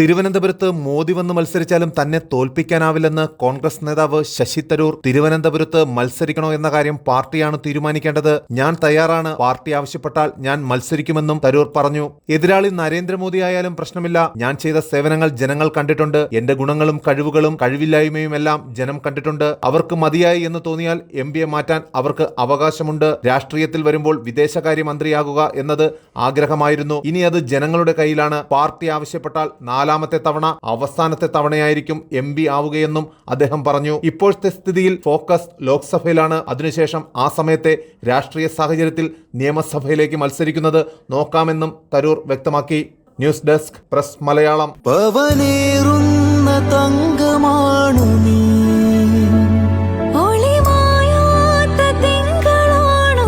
തിരുവനന്തപുരത്ത് മോദി വന്ന് മത്സരിച്ചാലും തന്നെ തോൽപ്പിക്കാനാവില്ലെന്ന് കോൺഗ്രസ് നേതാവ് ശശി തരൂർ. തിരുവനന്തപുരത്ത് മത്സരിക്കണോ എന്ന കാര്യം പാർട്ടിയാണ് തീരുമാനിക്കേണ്ടത്. ഞാൻ തയ്യാറാണ്. പാർട്ടി ആവശ്യപ്പെട്ടാൽ ഞാൻ മത്സരിക്കുമെന്നും തരൂർ പറഞ്ഞു. എതിരാളി നരേന്ദ്രമോദി ആയാലും പ്രശ്നമില്ല. ഞാൻ ചെയ്ത സേവനങ്ങൾ ജനങ്ങൾ കണ്ടിട്ടുണ്ട്. എന്റെ ഗുണങ്ങളും കഴിവുകളും കഴിവില്ലായ്മയും എല്ലാം ജനം കണ്ടിട്ടുണ്ട്. അവർക്ക് മതിയായി എന്ന് തോന്നിയാൽ എം മാറ്റാൻ അവർക്ക് അവകാശമുണ്ട്. രാഷ്ട്രീയത്തിൽ വരുമ്പോൾ വിദേശകാര്യമന്ത്രിയാകുക എന്നത് ആഗ്രഹമായിരുന്നു. ഇനി അത് ജനങ്ങളുടെ കയ്യിലാണ്. പാർട്ടി ആവശ്യപ്പെട്ടാൽ നാലാമത്തെ തവണ അവസാനത്തെ തവണയായിരിക്കും എം പി ആവുകയെന്നും അദ്ദേഹം പറഞ്ഞു. ഇപ്പോഴത്തെ സ്ഥിതിയിൽ ഫോക്കസ് ലോക്സഭയിലാണ്. അതിനുശേഷം ആ സമയത്തെ രാഷ്ട്രീയ സാഹചര്യത്തിൽ നിയമസഭയിലേക്ക് മത്സരിക്കുന്നത് നോക്കാമെന്നും തരൂർ വ്യക്തമാക്കി. News desk press Malayalam. തങ്കമാണു നീ. ഒളിമായാത്ത തിങ്കളാണു